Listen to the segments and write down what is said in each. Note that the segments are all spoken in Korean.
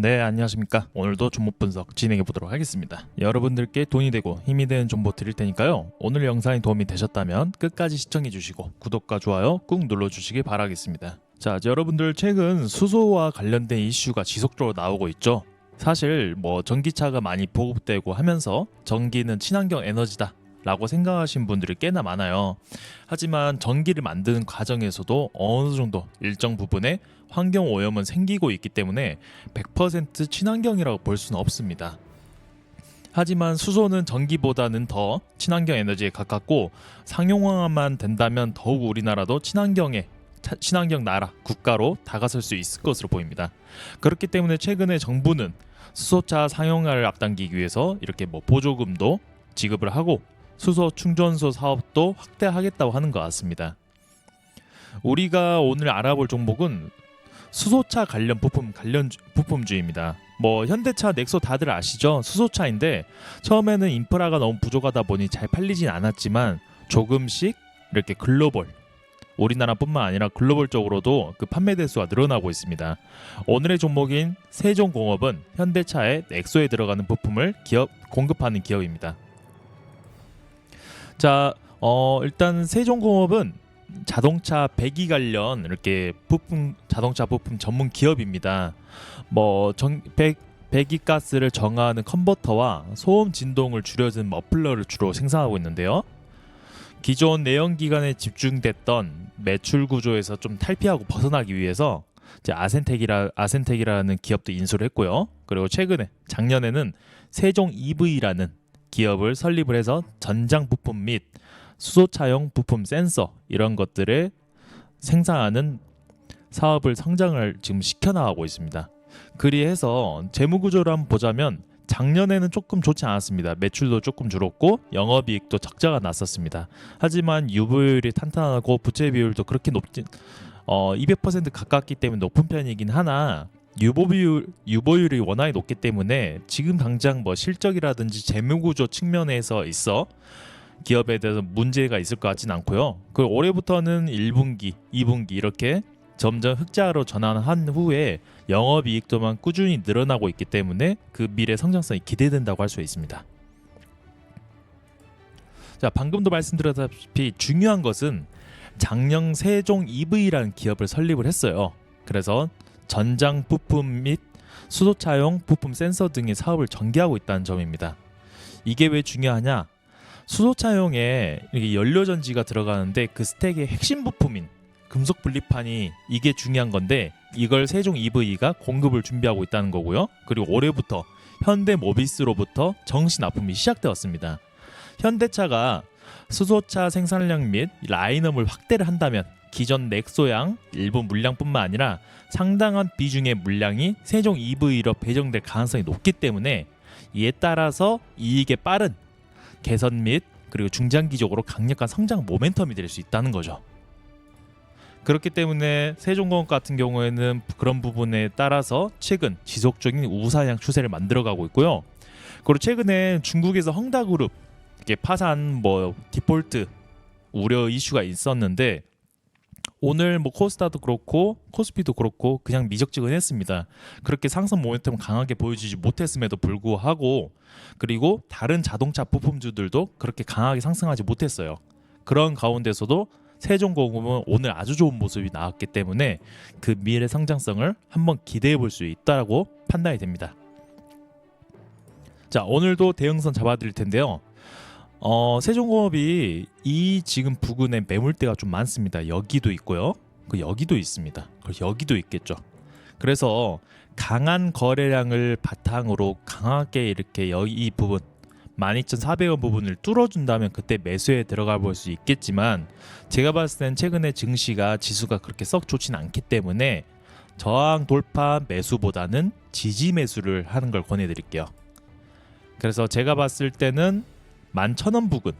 네, 안녕하십니까. 오늘도 종목 분석 진행해 보도록 하겠습니다. 여러분들께 돈이 되고 힘이 되는 정보 드릴 테니까요. 오늘 영상이 도움이 되셨다면 끝까지 시청해 주시고 구독과 좋아요 꾹 눌러 주시기 바라겠습니다. 자, 여러분들 최근 수소와 관련된 이슈가 지속적으로 나오고 있죠. 사실 뭐 전기차가 많이 보급되고 하면서 전기는 친환경 에너지다. 라고 생각하신 분들이 꽤나 많아요. 하지만 전기를 만드는 과정에서도 어느 정도 일정 부분에 환경 오염은 생기고 있기 때문에 100% 친환경이라고 볼 수는 없습니다. 하지만 수소는 전기보다는 더 친환경 에너지에 가깝고 상용화만 된다면 더욱 우리나라도 친환경에 차- 친환경 나라 국가로 다가설 수 있을 것으로 보입니다. 그렇기 때문에 최근에 정부는 수소차 상용화를 앞당기기 위해서 이렇게 뭐 보조금도 지급을 하고 수소 충전소 사업도 확대하겠다고 하는 것 같습니다. 우리가 오늘 알아볼 종목은 수소차 관련 부품 관련 주- 부품주입니다. 뭐 현대차 넥소 다들 아시죠? 수소차인데 처음에는 인프라가 너무 부족하다 보니 잘 팔리진 않았지만 조금씩 이렇게 글로벌 우리나라뿐만 아니라 글로벌적으로도 그 판매 대수가 늘어나고 있습니다. 오늘의 종목인 세종공업은 현대차의 넥소에 들어가는 부품을 기업 공급하는 기업입니다. 자, 어, 일단 세종공업은 자동차 배기 관련 이렇게 부품 자동차 부품 전문 기업입니다. 뭐 전, 배, 배기 가스를 정화하는 컨버터와 소음 진동을 줄여주는 머플러를 주로 생산하고 있는데요. 기존 내연기관에 집중됐던 매출 구조에서 좀 탈피하고 벗어나기 위해서 이제 아센텍이라 아센텍이라는 기업도 인수를 했고요. 그리고 최근에 작년에는 세종 EV라는 기업을 설립을 해서 전장 부품 및 수소차용 부품 센서 이런 것들을 생산하는 사업을 성장을 지금 시켜나가고 있습니다. 그리해서 재무 구조를 한번 보자면 작년에는 조금 좋지 않았습니다. 매출도 조금 줄었고 영업이익도 적자가 났었습니다. 하지만 유보율이 탄탄하고 부채 비율도 그렇게 높진 어, 200% 가깝기 때문에 높은 편이긴 하나 유보 비율 유보율이 워낙에 높기 때문에 지금 당장 뭐 실적이라든지 재무 구조 측면에서 있어 기업에 대해서 문제가 있을 것 같진 않고요. 그 올해부터는 1분기, 2분기 이렇게 점점 흑자로 전환한 후에 영업이익도만 꾸준히 늘어나고 있기 때문에 그 미래 성장성이 기대된다고 할 수 있습니다. 자, 방금도 말씀드렸다시피 중요한 것은 장령 세종 EV라는 기업을 설립을 했어요. 그래서 전장 부품 및 수소차용 부품 센서 등의 사업을 전개하고 있다는 점입니다. 이게 왜 중요하냐? 수소차용에 연료전지가 들어가는데 그 스택의 핵심 부품인 금속 분리판이 이게 중요한 건데 이걸 세종 EV가 공급을 준비하고 있다는 거고요. 그리고 올해부터 현대 모비스로부터 정시 납품이 시작되었습니다. 현대차가 수소차 생산량 및 라인업을 확대를 한다면 기존 넥소양 일부 물량뿐만 아니라 상당한 비중의 물량이 세종 EV로 배정될 가능성이 높기 때문에 이에 따라서 이익의 빠른 개선 및 그리고 중장기적으로 강력한 성장 모멘텀이 될 수 있다는 거죠. 그렇기 때문에 세종공업 같은 경우에는 그런 부분에 따라서 최근 지속적인 우상향 추세를 만들어가고 있고요. 그리고 최근에 중국에서 헝다그룹 파산 뭐 디폴트 우려 이슈가 있었는데 오늘 뭐 코스다도 그렇고 코스피도 그렇고 그냥 미적지근했습니다. 그렇게 상승 모멘텀 강하게 보여주지 못했음에도 불구하고 그리고 다른 자동차 부품주들도 그렇게 강하게 상승하지 못했어요. 그런 가운데서도 세종공업은 오늘 아주 좋은 모습이 나왔기 때문에 그 미래 성장성을 한번 기대해 볼 수 있다고 판단이 됩니다. 자 오늘도 대응선 잡아드릴 텐데요. 어, 세종공업이 이 지금 부근에 매물대가 좀 많습니다. 여기도 있고요. 그 여기도 있습니다. 그리고 여기도 있겠죠. 그래서 강한 거래량을 바탕으로 강하게 이렇게 여기 이 부분 12,400원 부분을 뚫어준다면 그때 매수에 들어가 볼 수 있겠지만 제가 봤을 땐 최근에 증시가 지수가 그렇게 썩 좋진 않기 때문에 저항 돌파 매수보다는 지지 매수를 하는 걸 권해드릴게요. 그래서 제가 봤을 때는 11,000원 부근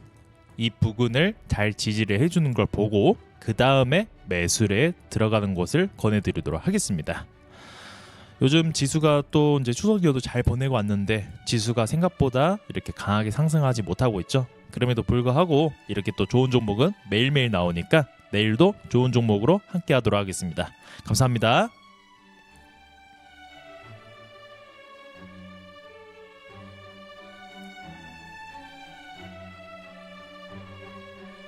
이 부근을 잘 지지를 해주는 걸 보고 그 다음에 매수에 들어가는 것을 권해드리도록 하겠습니다. 요즘 지수가 또 이제 추석 연도 잘 보내고 왔는데 지수가 생각보다 이렇게 강하게 상승하지 못하고 있죠. 그럼에도 불구하고 이렇게 또 좋은 종목은 매일매일 나오니까 내일도 좋은 종목으로 함께 하도록 하겠습니다. 감사합니다.